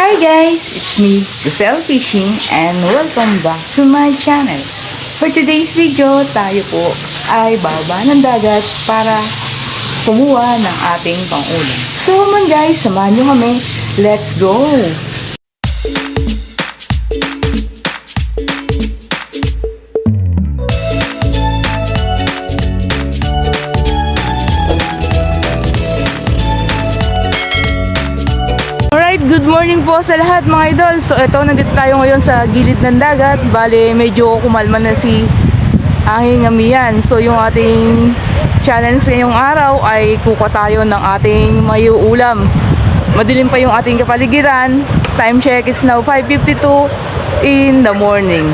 Hi guys, it's me, Lucelle Fishing and welcome back to my channel. For today's video, tayo po ay baba ng dagat para kumuha ng ating pangulam. So man guys, samahan nyo kami. Let's go! Good morning po sa lahat mga idol. So ito, nandito tayo ngayon sa gilid ng dagat. Bale, medyo kumalma na si Anging Amiyan. So yung ating challenge ngayong araw ay kuka tayo ng ating mayuulam. Madilim pa yung ating kapaligiran. Time check, it's now 5.52 in the morning.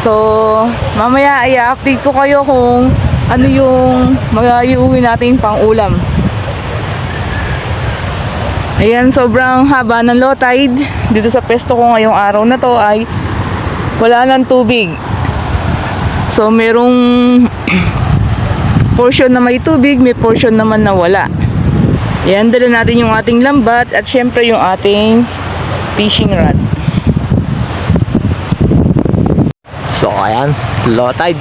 So, mamaya ay update ko kayo kung ano yung mag-iuwi nating pang ulam. Ayan, sobrang haba ng low tide. Dito sa pesto ko ngayong araw na to ay wala ng tubig. So, merong portion na may tubig, may portion naman na wala. Ayan, dala natin yung ating lambat at syempre yung ating fishing rod. So ayan, low tide.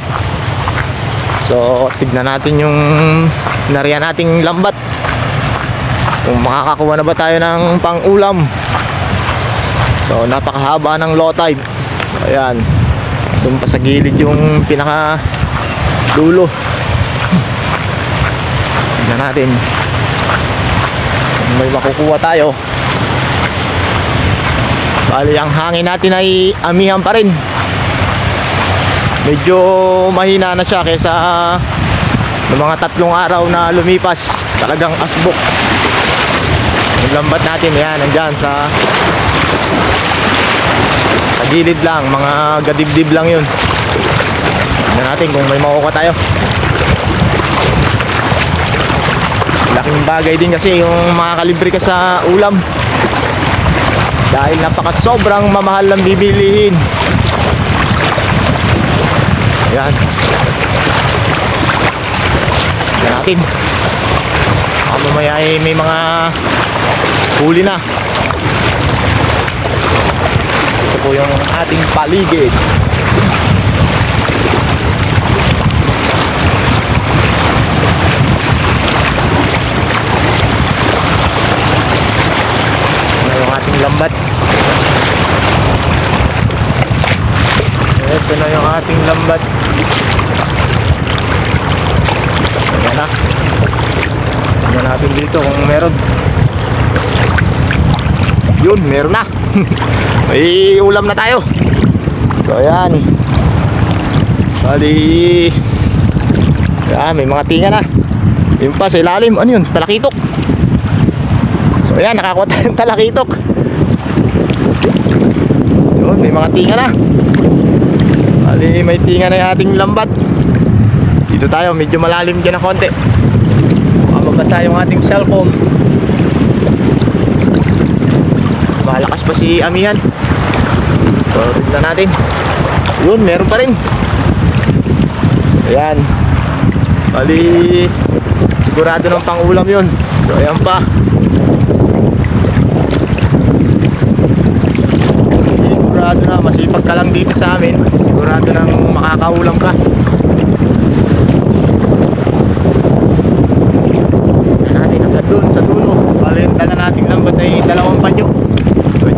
So tignan natin yung nariyan nating lambat. Kung makakakuha na ba tayo ng pang-ulam. So napakahaba ng low tide. So ayan. Doon pa sa gilid yung pinaka dulo. Tignan natin. Kung may makukuha tayo. Bali ang hangin natin ay amihan pa rin medyo mahina na siya kaysa ng mga tatlong araw na lumipas talagang asbok yung lambat natin yan nandyan sa sa gilid lang mga gadibdib lang yun tignan natin kung may makuha tayo laking bagay din kasi yung makakalibre ka sa ulam dahil napaka sobrang mamahal ng bibilihin Yan. Yan natin. Mamaya ay may mga huli na. Ito po yung ating paligid. Ano yung ating lambat. Ito na yung ating lambat. Ayan na. Tingnan natin dito kung meron. Yun, meron na. May ulam na tayo. So ayan. Bali. Ayan, may mga tinga na. Yun pa sa ilalim. Ano yun? Talakitok. So ayan, nakakuha tayo ng talakitok. Yun, may mga tinga na. Bali, may tinga na yung ating lambat. Dito tayo, medyo malalim dyan ng konti. Mabasa yung ating cellphone. Malakas pa si Amihan. So, tignan natin. Yun, meron pa rin. So, ayan. Bali, sigurado ng pangulam yun. So, ayan pa. Sigurado na, masipag ka lang dito sa amin. Sigurado nang makakaulam ka. Natin hanggang doon sa dulo. Bali, yung dala nating lambat ay dalawang panyo.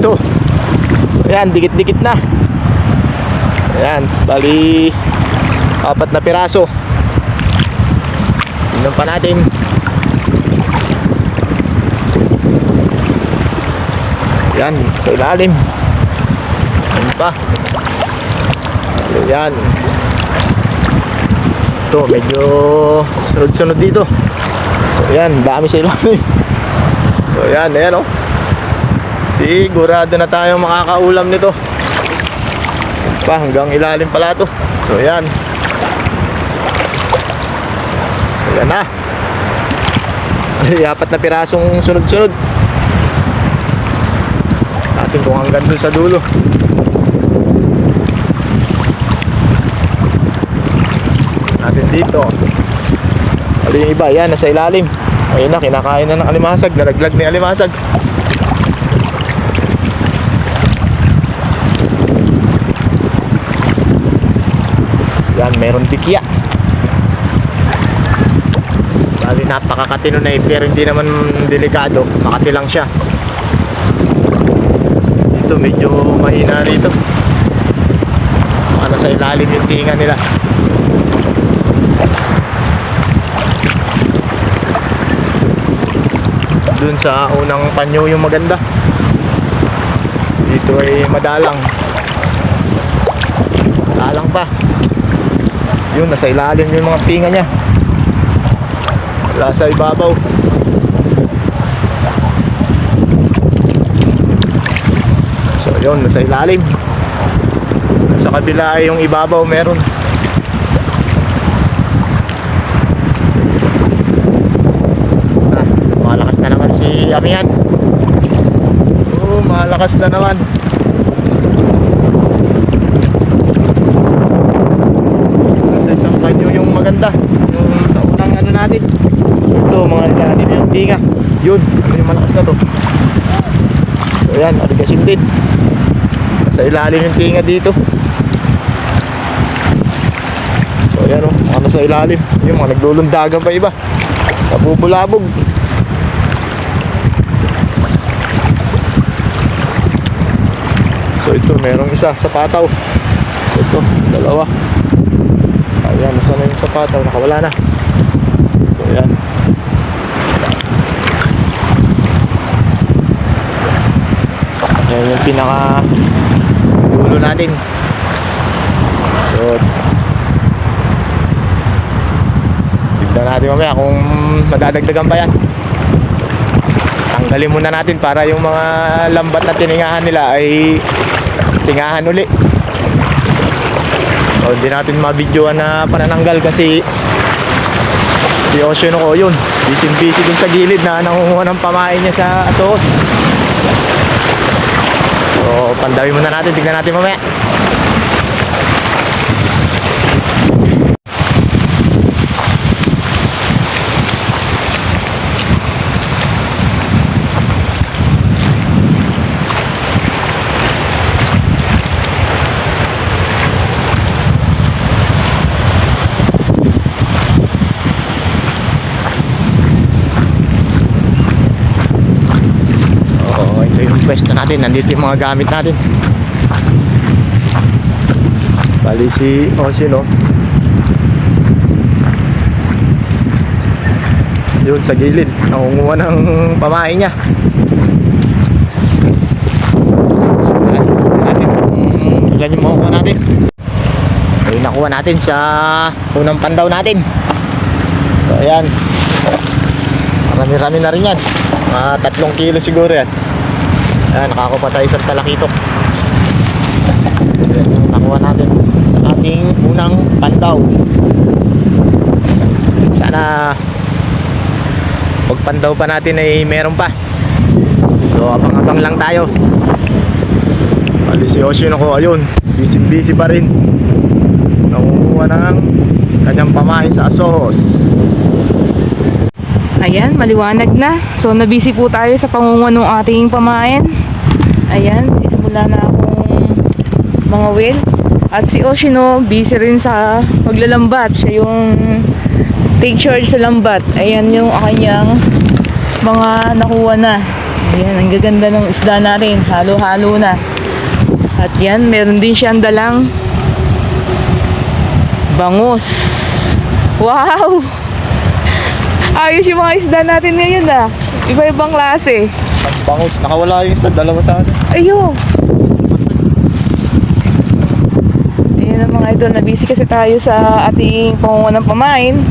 So, ito. Ayan, dikit-dikit na. Ayan, bali apat na piraso. Tingnan pa natin. Yan, sa ilalim. Yan pa. Yan. Ito, medyo sunod-sunod dito. So, yan, dami sa ilalim. So, yan, ayan oh. Sigurado na tayo makakaulam nito. Pa, hanggang ilalim pala to. So, yan. Ayan na. Ay, apat na pirasong sunod-sunod. Natin kung hanggang dun sa dulo. natin dito Bali yung iba, yan, nasa ilalim ayun na, kinakain na ng alimasag nalaglag ni alimasag meron dikya. Bali napakakatino na eh, pero hindi naman delikado. Makati lang siya. Dito medyo mahina rito. Ano sa ilalim yung tinga nila. Dun sa unang panyo yung maganda. Dito ay madalang. Madalang pa. Yun, nasa ilalim yung mga tinga niya. Wala sa ibabaw. So yun, nasa ilalim. Sa kabila ay yung ibabaw meron. Ah, malakas na naman si Amihan. Oo, malakas na naman. Nasa isang panyo yung maganda. Yung sa unang ano natin. Ito, mga ilalim yung tinga. Yun, ano yung malakas na to. So yan, aligasin din. Nasa ilalim yung tinga dito. So yan o, mga nasa ilalim. Yung mga naglulundagan pa iba. Nabubulabog. So ito, merong isa sa. Ito, dalawa. Ayan, nasa na yung sa nakawala na. So yan. Yan yung pinaka dulo natin. So tignan natin mamaya kung madadagdagan pa yan. Tanggalin muna natin para yung mga lambat na tiningahan nila ay tingahan uli. So hindi natin mabidyoan na panananggal kasi si Oceano ko yun. Busy busy dun sa gilid na nangunguha ng pamain niya sa atos. So, pandawi muna natin, tignan natin mamaya. Oo, ito yung pwesto natin. Nandito yung mga gamit natin. Bali si Osin, oh. Yun sa gilid. Nakunguha ng pamain niya. So, natin ilan yung makukuha natin. Yung nakuha natin sa unang pandaw natin. So, ayan. Marami-rami na rin yan. Mga tatlong kilo siguro yan. Ayan, nakakuha tayo isang talakitok. Ayan nakuha natin sa ating unang pandaw. Sana pag pandaw pa natin ay meron pa. So, abang-abang lang tayo. Bali si Ocean ako, ayun. Busy-busy pa rin. Nangunguha ng kanyang pamain sa asos. Ayan, maliwanag na. So, nabisi po tayo sa pangunguha ng ating pamain. Ayan, sisimula na akong mga whale. At si Oshino, busy rin sa paglalambat. Siya yung take charge sa lambat. Ayan yung kanyang mga nakuha na. Ayan, ang gaganda ng isda natin. Halo-halo na. At yan, meron din siyang dalang bangus. Wow! Ayos yung mga isda natin ngayon ah. Iba-ibang klase. Ang bangus, nakawala yung sa dalawa sa atin. Ayo. Ayan ang mga idol, nabisi kasi tayo sa ating pangunguha ng pamain.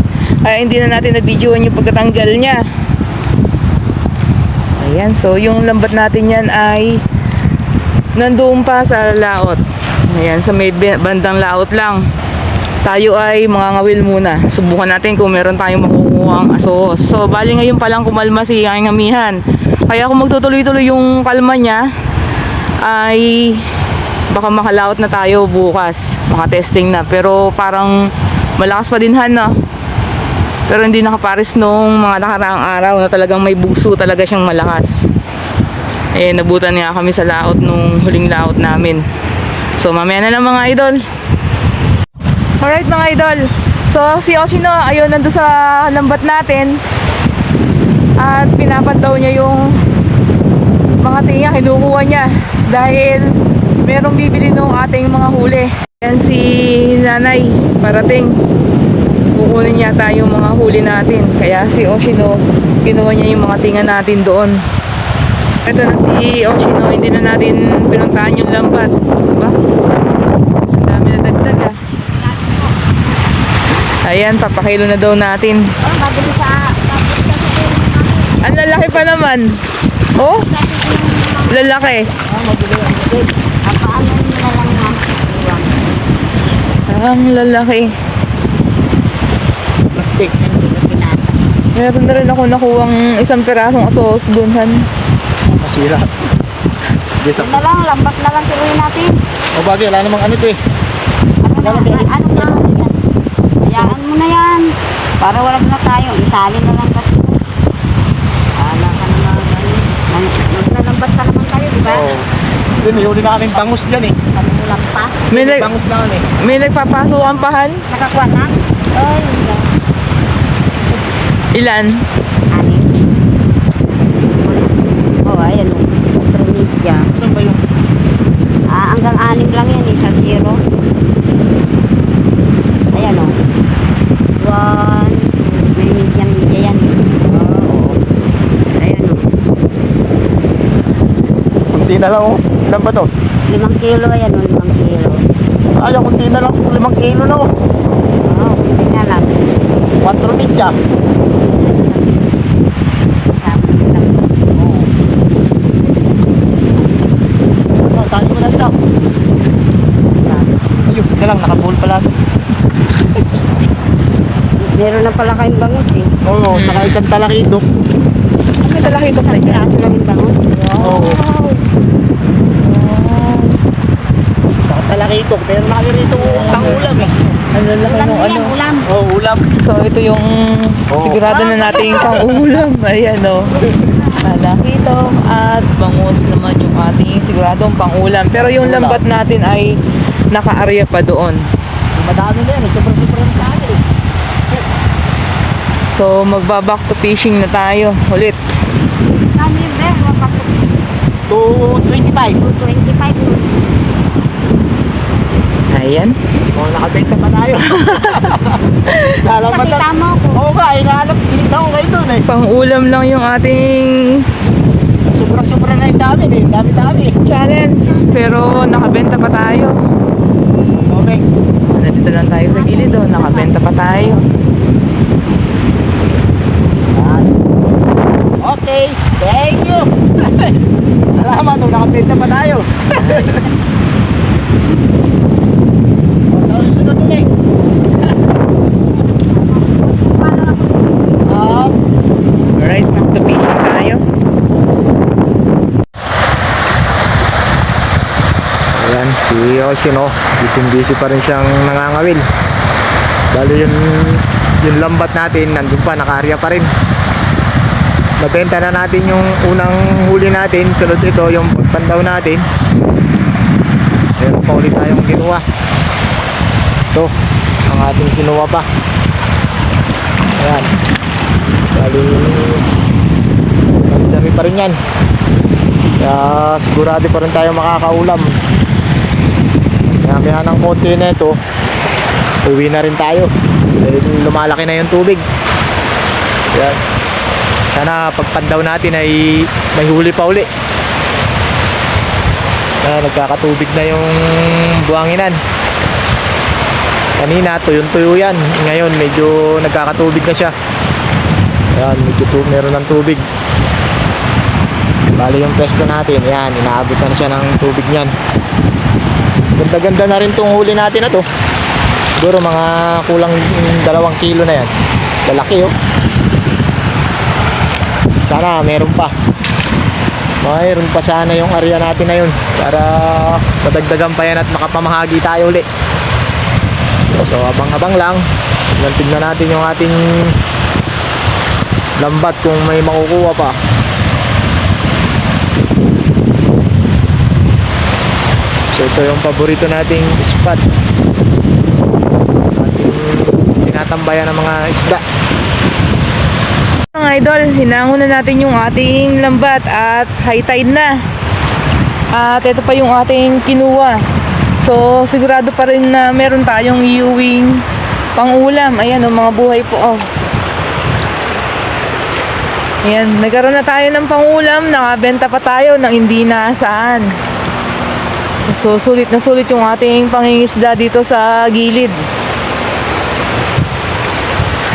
Kaya hindi na natin na-videoan yung pagtatanggal niya. Ayan, so yung lambat natin yan ay nandoon pa sa laot. Ayan, sa may bandang laot lang. Tayo ay mga ngawil muna. Subukan natin kung meron tayong makukuha asos. So, bali ngayon pa lang kumalma si aking amihan. Kaya kung magtutuloy-tuloy yung kalma niya, ay baka makalaot na tayo bukas. Mga testing na. Pero parang malakas pa din han na. Pero hindi nakapares nung mga nakaraang araw na talagang may bugso talaga siyang malakas. Eh, nabutan nga kami sa laot nung huling laot namin. So, mamaya na lang mga idol. Alright mga idol. So si Oshino ayun nando sa lambat natin. At pinapandaw niya yung mga tinga kinukuha niya dahil merong bibili nung ating mga huli. Yan si nanay parating. Kukunin yata yung mga huli natin. Kaya si Oshino kinuha niya yung mga tinga natin doon. Ito na si Oshino, hindi na natin pinuntahan yung lambat. Diba? Ang dami na dagdag ah. Ayan, papakilo na daw natin. Oh, sa mabili sa sasakyan namin. Ang lalaki pa naman. Oh, lalaki. Ang na na? Lalaki. Plastic. Hindi ko pinata. Meron na rin ako nakuwang isang pirasong asos dunhan. Masira. Yes, na lang, lambat na lang tuloy natin. O bagay, wala namang ano to eh. Ano na, ano ano na? Hayaan mo na yan. Para wala na tayo. Isali na lang kasi. Kala ka na mga Naglalambat ka naman tayo, di ba? Oo. Hindi, may huli na kaming bangus dyan eh. Panulang pa. May, nag, bangus na kami. may nagpapasukan pahan. Nakakuha na? Ay, hindi. Ilan? Anin. Oh, ayan o. Trinidya. Saan ba yung? Ah, hanggang anim lang yan eh, sa zero. Ayan o. One, two, may media media yan eh. Oo. Ayan o. Kunti na lang oh. Ilan ba to? Limang kilo yan o, limang kilo. Ayaw, kunti na lang. Limang kilo na oh. Oo, hindi na lang. 4 media. Sabi lang. Oo. Oh, saan mo na ito? Ayun, na lang. Nakabuhol pala to. Meron na pala kayong bangus eh. Oo, saka isang lalaki ba sa Isang inyo? piraso lang yung. Oo. Wow. Saka talakito. Meron na kami rito pangulam eh. Ang lalaki Ulam ng na yan, ano. ulam. Oo, oh, ulam. So ito yung Oo. sigurado na nating pang-ulam. Ayan o. Malakito at bangus naman yung ating siguradong pang-ulam. Pero yung Ulam. lambat natin ay naka-area pa doon. Madami na yan eh. Sobrang-sobrang sa akin eh. So magba-back to fishing na tayo ulit. Kami 225. 225. Ayan. Oh, nakabenta pa tayo. Nakita na. mo ko. Oo nga, hinahanap. Tinignan ko kayo doon eh. Pang-ulam lang yung ating Sobrang-sobrang na yung sa amin eh. Dami-dami. challenge. Pero nakabenta pa tayo. Tobek. Nandito lang tayo sa gilid oh. Nakabenta pa tayo. Yan. Okay. Thank you. Salamat. Oh, nakabenta pa tayo. oh, sa sunod ulit. Ah, Alright, back to fishing tayo. Ayan, si Yoshino, busy-busy pa rin siyang nangangawil. Bali yung, yung lambat natin, nandun pa, nakaarya pa rin. Nabenta na natin yung unang huli natin, sunod ito yung pandaw natin. Meron pa ulit tayong kinuha. Ito, ang ating kinuha pa. Ayan. Bali, dami pa rin yan. Kaya sigurado pa rin tayo makakaulam. Kaya ng konti na ito, uwi na rin tayo. Dahil lumalaki na yung tubig. Yan. Sana pagpandaw natin ay may huli pa uli. Kaya nagkakatubig na yung buwanginan. Kanina tuyong-tuyo yan. Ngayon medyo nagkakatubig na siya. Ayan, medyo tu meron ng tubig. Bali yung pesto natin, yan, inaabot na siya ng tubig niyan. Ganda-ganda na rin tong huli natin na to. Siguro mga kulang dalawang kilo na yan. Lalaki oh. Sana meron pa. Mayroon pa sana yung area natin na yun para madagdagan pa yan at makapamahagi tayo uli. So abang-abang lang. Tignan natin yung ating lambat kung may makukuha pa. So ito yung paborito nating spot. tambayan ng mga isda. Mga idol, hinangon na natin yung ating lambat at high tide na. At ito pa yung ating kinuha. So, sigurado pa rin na meron tayong iuwing pang-ulam. Ayan, oh, mga buhay po. Oh. Ayan, nagkaroon na tayo ng pang-ulam. Nakabenta pa tayo ng hindi nasaan. So, sulit na sulit yung ating pangingisda dito sa gilid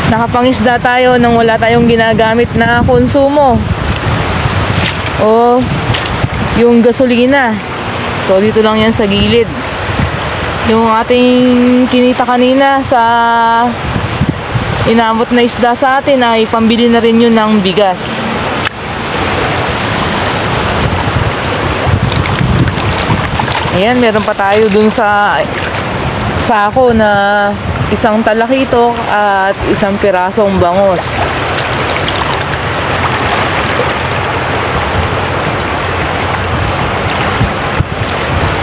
nakapangisda tayo nang wala tayong ginagamit na konsumo. O yung gasolina. So dito lang yan sa gilid. Yung ating kinita kanina sa inabot na isda sa atin ay pambili na rin yun ng bigas. Ayan meron pa tayo dun sa sako na isang talakito at isang pirasong bangos.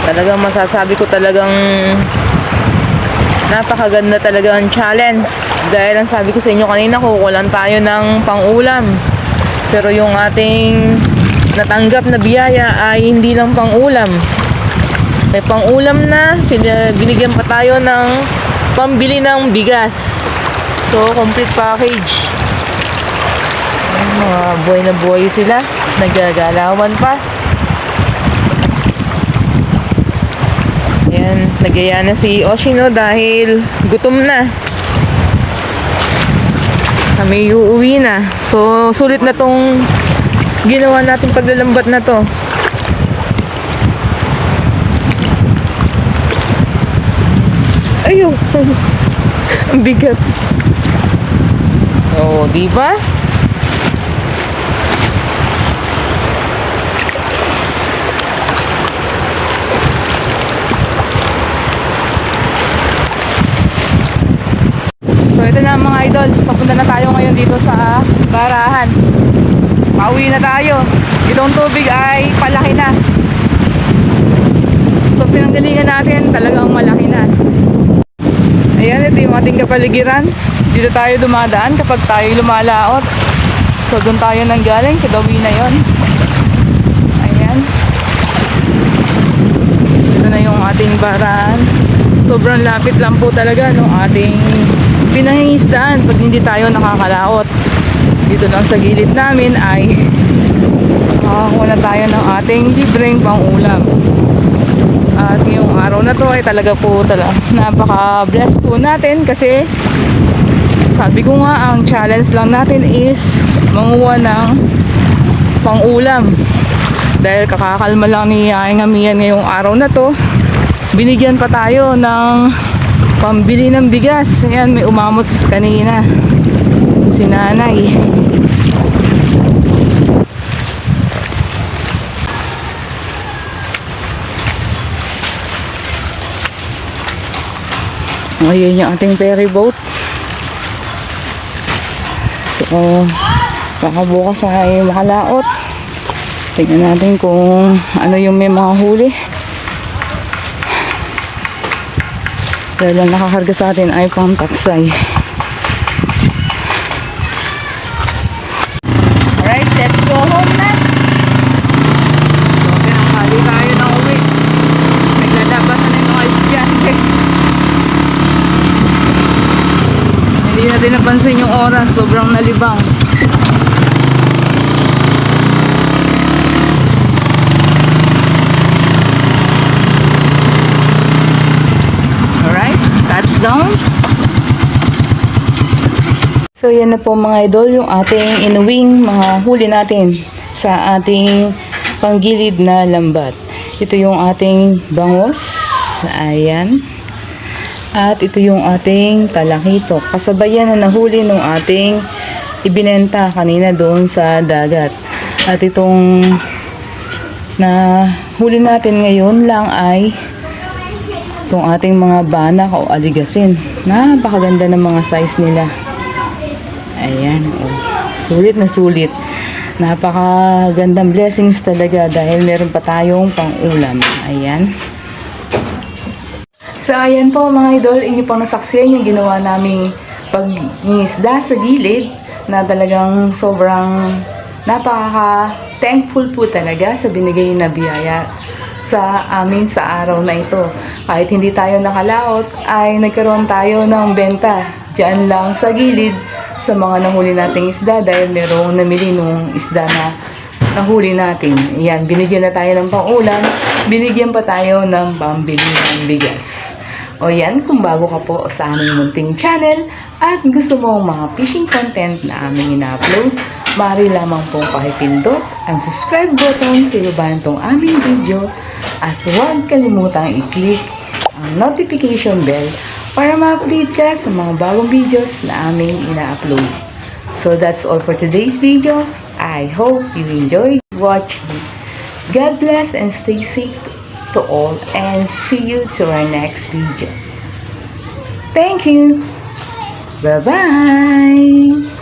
Talagang masasabi ko talagang napakaganda talaga ang challenge. Dahil ang sabi ko sa inyo kanina kukulan tayo ng pangulam. Pero yung ating natanggap na biyaya ay hindi lang pangulam may pangulam na, bin- binigyan pa tayo ng pambili ng bigas. So, complete package. Mga buhay na buhay sila. Nagagalawan pa. Ayan, nagaya na si Oshino dahil gutom na. Kami uuwi na. So, sulit na tong ginawa natin paglalambat na to. Ayun. Ang bigat. Oo, di ba? So ito na mga idol, papunta na tayo ngayon dito sa barahan. Pauwi na tayo. Itong tubig ay palaki na. So pinanggalingan natin, talagang malaki na. Ayan, ito yung ating kapaligiran. Dito tayo dumadaan kapag tayo lumalaot. So, doon tayo nang galing. Sa gawi na yon. Ayan. Ito na yung ating baran. Sobrang lapit lang po talaga ng ating pinangingisdaan pag hindi tayo nakakalaot. Dito lang sa gilid namin ay makakuha na tayo ng ating libreng pangulam. At ngayong araw na to ay talaga po talaga napaka-bless po natin kasi sabi ko nga ang challenge lang natin is manguha ng pang-ulam. Dahil kakakalma lang ni Aing Amiyan ngayong araw na to, binigyan pa tayo ng pambili ng bigas. Ayan, may umamot kanina. Si nanay. Ngayon yung ating ferry boat. So, baka bukas ay makalaot. Tingnan natin kung ano yung may mga huli. Dahil ang nakakarga sa atin ay pang taksay. Alright, let's go home na. So, pinanghali tayo ng uwi. Naglalabasan na yung mga estudyante. Hindi natin napansin yung oras, sobrang nalibang. Alright, touchdown. So yan na po mga idol yung ating inuwing mga huli natin sa ating panggilid na lambat. Ito yung ating bangos. Ayan. At ito yung ating talakito. Kasabayan na nahuli ng ating ibinenta kanina doon sa dagat. At itong na huli natin ngayon lang ay itong ating mga banak o aligasin. Napakaganda ng mga size nila. Ayan. Oh. Sulit na sulit. Napakagandang blessings talaga dahil meron pa tayong pang-ulam. Ayan. So, ayan po mga idol, inyo pong nasaksiyan yung ginawa naming pagingisda sa gilid na talagang sobrang napaka-thankful po talaga sa binigay na biyaya sa amin sa araw na ito. Kahit hindi tayo nakalaot, ay nagkaroon tayo ng benta dyan lang sa gilid sa mga nahuli nating isda dahil merong namili nung isda na nahuli natin. Yan, binigyan na tayo ng pangulam, binigyan pa tayo ng pambili ng bigas. O yan, kung bago ka po sa aming munting channel at gusto mo mga fishing content na aming ina-upload, maaari lamang pong pakipindot ang subscribe button sa ibaba nitong aming video at huwag kalimutang i-click ang notification bell para ma-update ka sa mga bagong videos na aming ina-upload. So that's all for today's video. I hope you enjoyed watching. God bless and stay safe to all and see you to our next video. Thank you. Bye-bye.